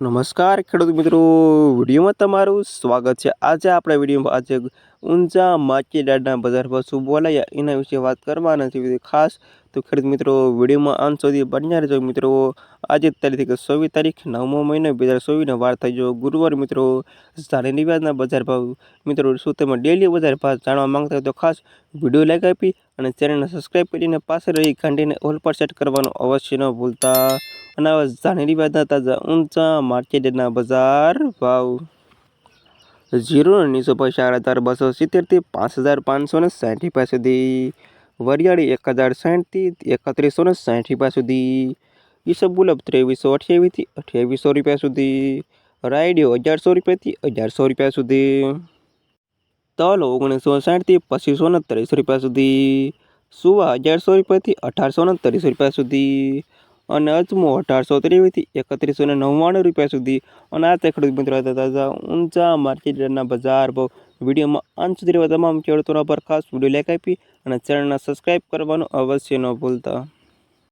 નમસ્કાર, ખેડૂત મિત્રો. વિડીયોમાં તમારું સ્વાગત છે. આજે આપણે વિડીયોમાં આજે ઊંઝા દાડના બજાર ભાવ શું બોલાયા એના વિશે વાત કરવાના છે ખાસ તો ખેડૂત મિત્રો, વિડીયોમાં અંત સુધી બન્યા રહેજો. મિત્રો, આજે તારીખ ચોવીસ તારીખ, નવમો મહિનો, બે હજાર ચોવીસનો વાર થઈ ગયો ગુરુવાર મિત્રો ધાણી રિવાજના બજાર ભાવ. મિત્રો, શું તમે ડેલી બજાર ભાવ જાણવા માંગતા હોય તો ખાસ વીડિયો લાઈક આપી અને ચેનલને સબસ્ક્રાઈબ કરીને પાસે રહી ઘંટીને ઓલ પર સેટ કરવાનું અવશ્ય ન ભૂલતા. અને જાણેલી વાતના તાજા ઊંચા માર્કેટના બજાર ભાવ. જીરો ઓગણીસો પૈસા ચાર હજાર બસો સિત્તેરથી પાંચ હજાર પાંચસો ને સાઠ રૂપિયા સુધી. વરિયાળી એક હજાર સાઠથી એકત્રીસો ને સાઠ રૂપિયા સુધી. ઈસબુલબ ત્રેવીસો અઠ્યાવીસથી અઠ્યાવીસો રૂપિયા સુધી. રાયડિયો અગિયારસો રૂપિયાથી અગિયારસો રૂપિયા સુધી. તલ ઓગણીસો સાઠથી પચીસો ને ત્રીસ રૂપિયા સુધી. સુવા અગિયારસો રૂપિયાથી અઢારસો ને ત્રીસ રૂપિયા સુધી. અને અજમો અઢારસો ત્રેવીસથી એકત્રીસો ને નવ્વાણું રૂપિયા સુધી અને આ તે ખેડૂત મિત્રો તાજા ઊંચા માર્કેટના બજાર ભાવ વિડીયોમાં અંત સુધી તમામ ખેડૂતોના પર ખાસ વીડિયો લાઈક આપી અને ચેનલને સબસ્ક્રાઈબ કરવાનું અવશ્ય ન ભૂલતા.